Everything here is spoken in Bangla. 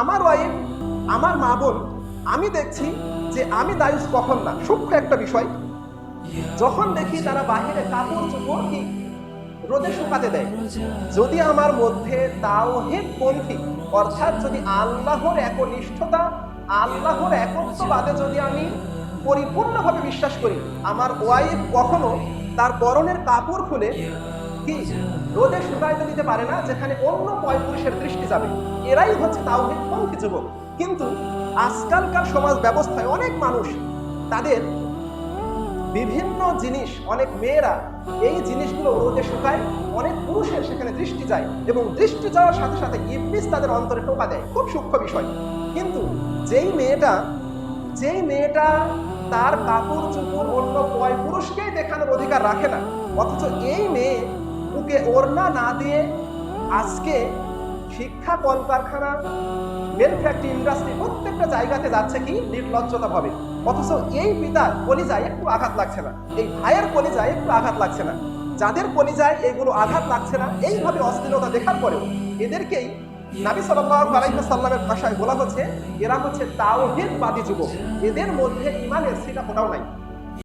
আমার ওয়াইফ আমার মা বোন, আমি দেখছি যে আমি দায়ুস কখন না। সূক্ষ্ম একটা বিষয়, যখন দেখি তারা বাহিরে কাপড় চোপড় কি রোদে শুকাতে দেয়, যদি আমার মধ্যে তাওহিদ পন্থী, অর্থাৎ যদি আল্লাহর একনিষ্ঠতা, আল্লাহর একত্ববাদে যদি আমি পরিপূর্ণভাবে বিশ্বাস করি, আমার ওয়াইফ কখনো তার পরনের কাপড় খুলে কি? রোদে শুকাইতে দিতে পারে না, যেখানে অন্য পয়পুরুষের দৃষ্টি যাবে। এরাই হচ্ছে তাওহিদ পন্থী যুবক। কিন্তু আজকালকার সমাজ ব্যবস্থায় অনেক মানুষ তাদের বিভিন্ন জিনিস, অনেক মেয়েরা এই জিনিসগুলো রোদে শুকায়, অনেক পুরুষের সেখানে দৃষ্টি যায় এবং দৃষ্টি যাওয়ার সাথে সাথে ইবলিস তাদের অন্তরে টোকা দেয়। খুব সূক্ষ্ম বিষয়। কিন্তু যেই মেয়েটা যেই মেয়েটা তার কাপড় চোপড় অন্য কয় পুরুষকেই দেখানোর অধিকার রাখে না, অথচ এই মেয়ে ওকে ওড়না না দিয়ে আজকে শিক্ষা কলকারখানা মেল ফ্যাক্টরি ইন্ডাস্ট্রি প্রত্যেকটা জায়গাতে যাচ্ছে কি? নির্লজ্জতা ভাবে। অথচ এই পিতার কলিজায় একটু আঘাত লাগছে না। এই ভাইয়ের কলিজায় একটু আঘাত লাগছে না। যাদের কলিজায় এগুলো আঘাত লাগছে না, এইভাবে অশ্লীলতা দেখার পরেও এদেরকেই নাবি সাল্লাল্লাহু আলাইহি সাল্লামের ভাষায় বলা হচ্ছে, এরা হচ্ছে তাওহীদবাদী যুবক। এদের মধ্যে ইমানের সিটা ফোটাও নাই।